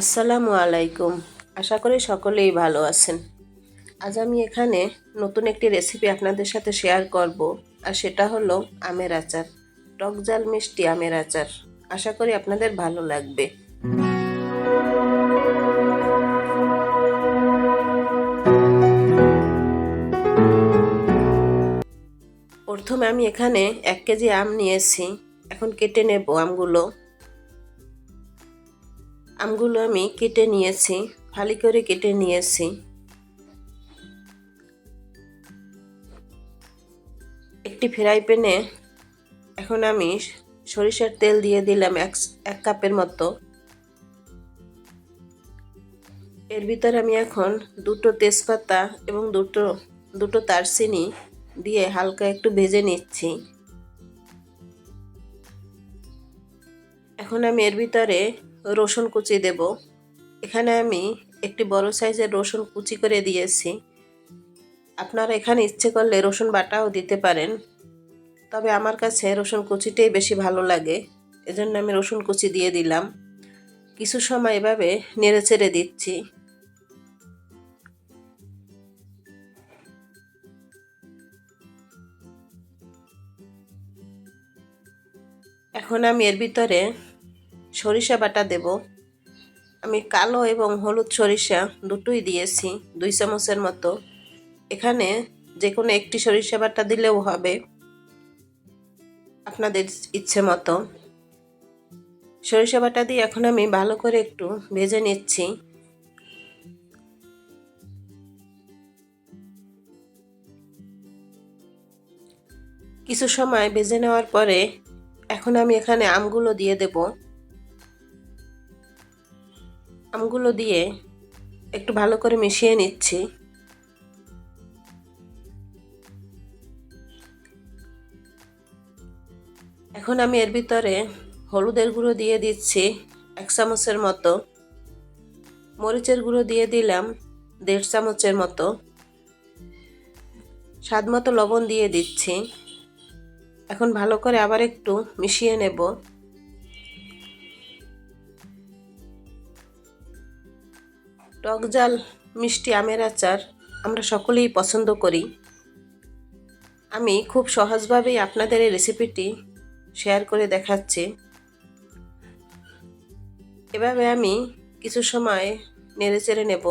আসসালামু আলাইকুম। আশা করি সকলেই ভালো আছেন। আজ আমি এখানে নতুন একটি রেসিপি আপনাদের সাথে শেয়ার করব, আর সেটা হলো আমের আচার, টক জাল মিষ্টি আমের আচার। আশা করি আপনাদের ভালো লাগবে। প্রথমে আমি এখানে এক কেজি আম নিয়েছি। এখন কেটে নেব আমগুলো। আমগুলো আমি কেটে নিয়েছি, ফালি করে কেটে নিয়েছি। একটি ফ্রাই প্যানে এখন আমি সরিষার তেল দিয়ে দিলাম এক এক কাপের মতো। এর ভিতরে আমি এখন দুটো তেজপাতা এবং দুটো দুটো তারচিনি দিয়ে হালকা একটু ভেজে নিচ্ছি। এখন আমি এর ভিতরে রসুন কুচি দেব। এখানে আমি একটি বড় সাইজের রসুন কুচি করে দিয়েছি। আপনারা এখানে ইচ্ছে করলে রসুন বাটাও দিতে পারেন। তবে আমার কাছে রসুন কুচিটাই বেশি ভালো লাগে। এজন্য আমি রসুন কুচি দিয়ে দিলাম। কিছু সময় এভাবে নেড়ে চেড়ে দিচ্ছি। এখন আমি এর ভিতরে সরিষা বাটা দেব। আমি কালো এবং হলুদ সরিষা দুটোই দিয়েছি, দুই চামচের মতো। এখানে যে কোনো একটি সরিষা বাটা দিলেও হবে, আপনাদের ইচ্ছে মতো। সরিষা বাটা দিয়ে এখন আমি ভালো করে একটু ভেজে নিচ্ছি। কিছু সময় ভেজে নেওয়ার পরে এখন আমি এখানে আমগুলো দিয়ে দেব। আমগুলো দিয়ে একটু ভালো করে মিশিয়ে নিচ্ছি। এখন আমি এর ভিতরে হলুদের গুঁড়ো দিয়ে দিচ্ছি এক চামচের মতো। মরিচের গুঁড়ো দিয়ে দিলাম দেড় চামচের মতো। স্বাদ মতো লবণ দিয়ে দিচ্ছি। এখন ভালো করে আবার একটু মিশিয়ে নেব। টক জাল, মিষ্টি আমের আচার আমরা সকলেই পছন্দ করি। আমি খুব সহজভাবেই আপনাদের এই রেসিপিটি শেয়ার করে দেখাচ্ছি। এভাবে আমি কিছু সময় নেড়ে চেড়ে নেব।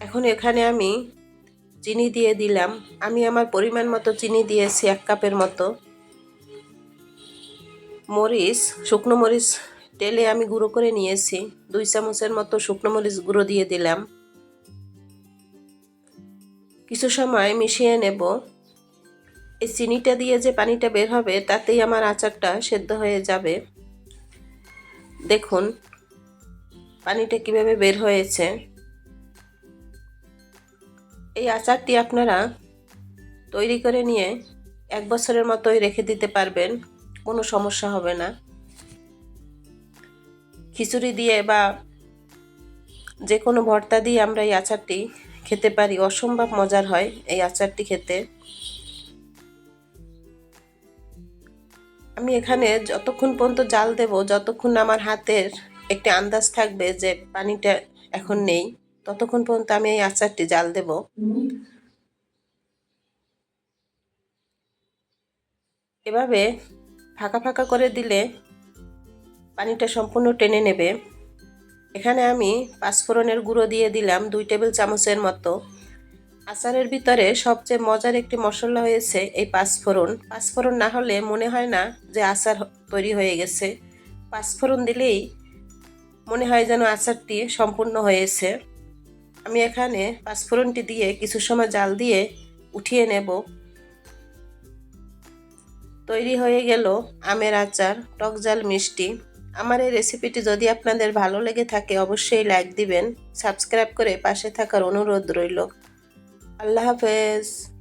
এখন এখানে আমি চিনি দিয়ে দিলাম। আমি আমার পরিমাণ মতো চিনি দিয়েছি এক কাপের মতো। মরিচ, শুকনো মরিচ তেলে আমি গুঁড়ো করে নিয়েছি। দুই চামচের মতো শুকনো মরিচ গুঁড়ো দিয়ে দিলাম। কিছু সময় মিশিয়ে নেব। এই চিনিটা দিয়ে যে পানিটা বের হবে, তাতেই আমার আচারটা সেদ্ধ হয়ে যাবে। দেখুন, পানিটা কীভাবে বের হয়েছে। এই আচারটি আপনারা তৈরি করে নিয়ে এক বছরের মতোই রেখে দিতে পারবেন। কোনো সমস্যা হবে না। খিচুড়ি দিয়ে বা যে কোনো ভর্তা দিয়ে আমরা এই আচারটি খেতে পারি। অসম্ভব মজার হয় এই আচারটি খেতে। আমি এখানে যতক্ষণ পর্যন্ত জাল দেব, যতক্ষণ আমার হাতের একটি আন্দাজ থাকবে যে পানিটা এখন নেই, ততক্ষণ পর্যন্ত আমি এই আচারটি জাল দেব। এভাবে ফাঁকা ফাঁকা করে দিলে পানিটা সম্পূর্ণ টেনে নেবে। এখানে আমি পাঁচফোড়নের গুঁড়ো দিয়ে দিলাম দুই টেবিল চামচের মতো। আচারের ভিতরে সবচেয়ে মজার একটি মশলা হয়েছে এই পাঁচফোড়ন। পাঁচফোড়ন না হলে মনে হয় না যে আচার তৈরি হয়ে গেছে। পাঁচফোড়ন দিলেই মনে হয় যেন আচারটি সম্পূর্ণ হয়েছে। আমি এখানে পাঁচফোড়নটি দিয়ে কিছু সময় জাল দিয়ে উঠিয়ে নেব। তৈরি হয়ে গেল আমের আচার, টক জাল মিষ্টি। আমার এই রেসিপিটি যদি আপনাদের ভালো লেগে থাকে, অবশ্যই লাইক দিবেন সাবস্ক্রাইব করে পাশে থাকার অনুরোধ রইল। আল্লাহ হাফেজ।